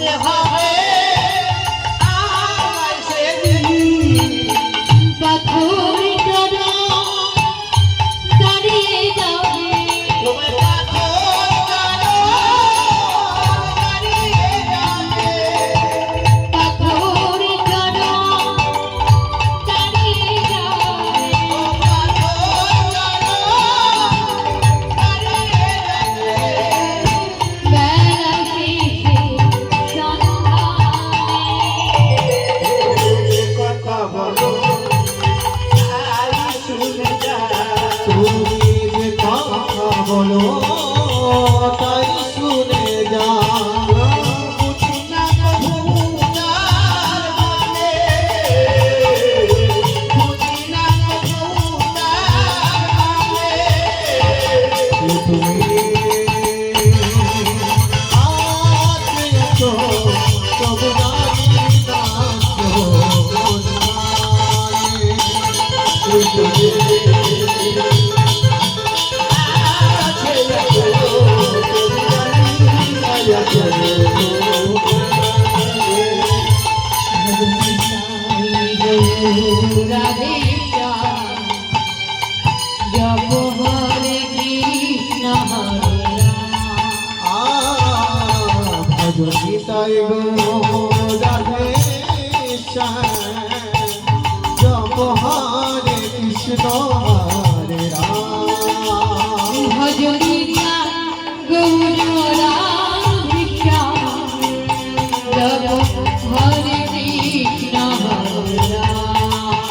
电话 তাই কৃষ্ণ হরে রাম। ভজরিয়া গৌরা ভিক্ষা হরে কৃষ্ণ হরে রাম